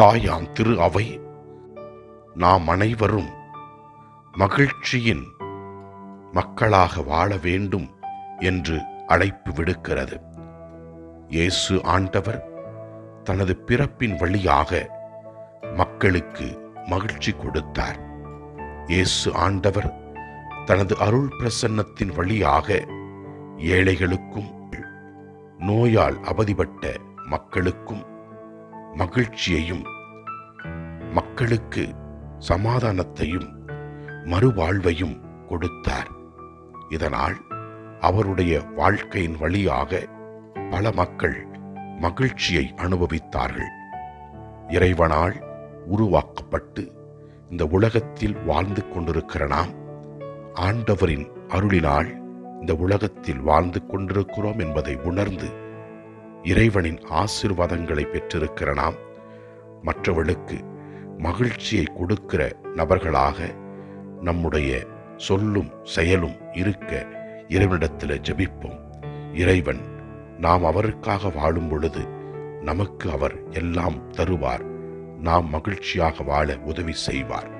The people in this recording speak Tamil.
தாயாம் திரு அவை. நாம் அனைவரும் மகிழ்ச்சியின் மக்களாக வாழ வேண்டும் என்று அழைப்பு விடுக்கிறது. இயேசு ஆண்டவர் தனது பிறப்பின் வழியாக மக்களுக்கு மகிழ்ச்சி கொடுத்தார். இயேசு ஆண்டவர் தனது அருள் பிரசன்னத்தின் வழியாக ஏழைகளுக்கும் நோயால் அவதிப்பட்ட மக்களுக்கும் மகிழ்ச்சியையும் மக்களுக்கு சமாதானத்தையும் மறுவாழ்வையும் கொடுத்தார். இதனால் அவருடைய வாழ்க்கையின் வழியாக பல மக்கள் மகிழ்ச்சியை அனுபவித்தார்கள். இறைவனால் உருவாக்கப்பட்டு இந்த உலகத்தில் வாழ்ந்து கொண்டிருக்கிற நாம் ஆண்டவரின் அருளினால் இந்த உலகத்தில் வாழ்ந்து கொண்டிருக்கிறோம் என்பதை உணர்ந்து இறைவனின் ஆசிர்வாதங்களை பெற்றிருக்கிற நாம் மற்றவர்களுக்கு மகிழ்ச்சியை கொடுக்கிற நபர்களாக நம்முடைய சொல்லும் செயலும் இருக்க இறைவனிடத்தில் ஜெபிப்போம். இறைவன் நாம் அவருக்காக வாழும் பொழுது நமக்கு அவர் எல்லாம் தருவார். நாம் மகிழ்ச்சியாக வாழ உதவி செய்வார்.